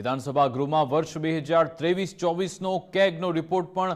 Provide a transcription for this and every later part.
વિધાનસભા ગૃહમાં વર્ષ બે હજાર ત્રેવીસ ચોવીસનો કેગનો રિપોર્ટ પણ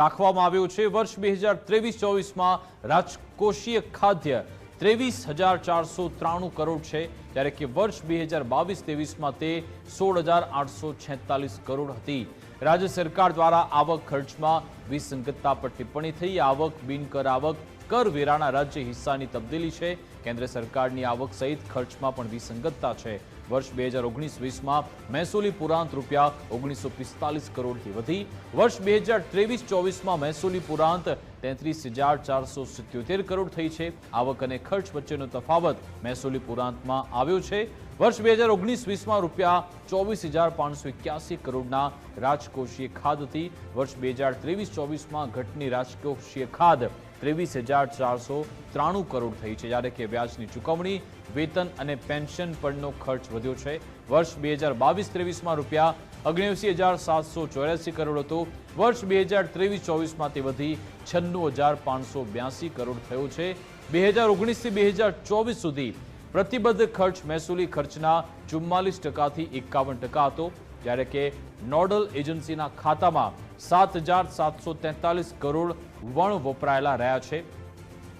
રાખવામાં આવ્યો છે. વર્ષ બે હજાર ત્રેવીસ ચોવીસમાં રાજકોષીય ખાદ્ય ત્રેવીસ હજાર ચારસો ત્રાણું કરોડ છે, જ્યારે કે વર્ષ બે હજાર બાવીસ ત્રેવીસમાં તે સોળ હજાર આઠસો છેતાલીસ કરોડ હતી. રાજ્ય સરકાર દ્વારા આવક ખર્ચમાં વિસંગતતા પર ટિપ્પણી થઈ. આવક, બિનકર આવક કરવેરાના રાજ્ય હિસ્સાની તબદીલી છે. કેન્દ્ર સરકારની આવક સહિત ખર્ચમાં પણ વિસંગતતા છે. વર્ષ બે હજાર ઓગણીસ વીસમાં મહેસૂલી પુરાંત રૂપિયા ઓગણીસો પિસ્તાલીસ કરોડથી વધી. વર્ષ બે હજાર ત્રેવીસ ચોવીસમાં મહેસૂલી પુરાંત તેત્રીસ હજાર ચારસો સિત્યોતેર કરોડ થઈ છે. આવક અને ખર્ચ વચ્ચેનો તફાવત મહેસૂલી પુરાંતમાં આવ્યો છે. વર્ષ બે હજાર ઓગણીસ વીસમાં રૂપિયા ચોવીસ હજાર પાંચસો એક્યાસી કરોડના રાજકોષીય ખાધથી વર્ષ બે હજાર ત્રેવીસ ચોવીસમાં ઘટની રાજકોષીય ખાદ ત્રેવીસ હજાર ચારસો ત્રાણું કરોડ થઈ છે. જ્યારે કે વ્યાજની ચૂકવણી, વેતન અને પેન્શન પરનો ખર્ચ વધ્યો છે. વર્ષ બે હજાર બાવીસ ત્રેવીસમાં રૂપિયા અગ્નેસી હજાર સાતસો ચોર્યાસી કરોડ હતો. વર્ષ બે હજાર ત્રેવીસ ચોવીસમાં તે વધી છન્નું હજાર પાંચસો બ્યાસી કરોડ થયો છે. બે હજાર ઓગણીસથી બે હજાર ચોવીસ સુધી પ્રતિબદ્ધ ખર્ચ મહેસૂલી ખર્ચના ચુમ્માલીસ ટકાથી એકાવન ટકા હતો. જ્યારે કે નોડલ એજન્સીના ખાતામાં સાત હજાર સાતસો તેતાલીસ કરોડ વણ વપરાયેલા રહ્યા છે.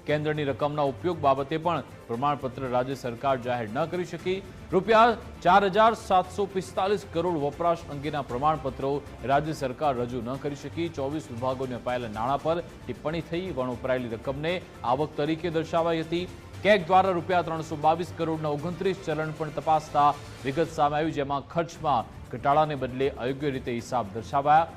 કેન્દ્રની રકમના ઉપયોગ બાબતે પણ પ્રમાણપત્ર રાજ્ય સરકાર જાહેર ન કરી શકી. રૂપિયા ચાર હજાર સાતસો પિસ્તાલીસ કરોડ વપરાશ અંગેના પ્રમાણપત્રો રાજ્ય સરકાર રજૂ ન કરી શકી. ચોવીસ વિભાગોને અપાયેલા નાણાં પર ટિપ્પણી થઈ વણ વપરાયેલી રકમને આવક તરીકે દર્શાવાઈ હતી. કેગ દ્વારા રૂપિયા ત્રણસો બાવીસ કરોડના ઓગણત્રીસ ચલણ પણ તપાસતા વિગત સામે આવી જેમાં ખર્ચમાં ઘટાડાને બદલે અયોગ્ય રીતે હિસાબ દર્શાવાયા.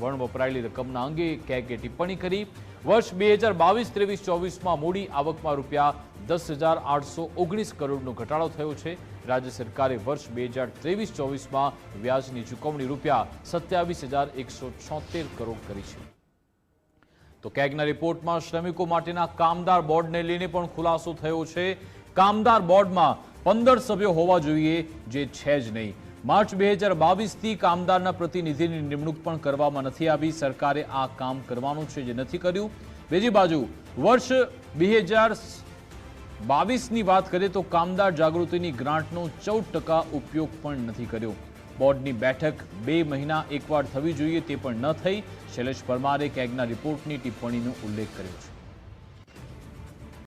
વણ વપરાયેલી રકમના અંગે કેગે ટિપ્પણી કરી. વર્ષ બે હજાર બાવીસ, ત્રેવીસ, ચોવીસમાં મૂડી આવકમાં રૂપિયા દસ હજાર આઠસો ઓગણીસ કરોડનો ઘટાડો થયો છે. રાજ્ય સરકારે વર્ષ બે હજાર ત્રેવીસ, ચોવીસમાં વ્યાજની ચૂકવણી રૂપિયા સત્યાવીસ હજાર એકસો છોતેર કરોડ કરી છે. તો કેગના રિપોર્ટમાં શ્રમિકો માટેના કામદાર બોર્ડને લઈને પણ ખુલાસો થયો છે. કામદાર બોર્ડમાં પંદર સભ્યો હોવા જોઈએ, જે છે જ નહીં. માર્ચ બે હજાર બાવીસથી કામદારના પ્રતિનિધિની નિમણૂક પણ કરવામાં નથી આવી. સરકારે આ કામ કરવાનું છે જે નથી કર્યું. બીજી બાજુ, વર્ષ બે હજાર બાવીસની વાત કરીએ તો કામદાર જાગૃતિની ગ્રાન્ટનો ચૌદ ટકા ઉપયોગ પણ નથી કર્યો. બોર્ડની બેઠક બે મહિના એકવાર થવી જોઈએ તે પણ ન થઈ. શૈલેષ પરમારે કેગના રિપોર્ટની ટિપ્પણીનો ઉલ્લેખ કર્યો છે.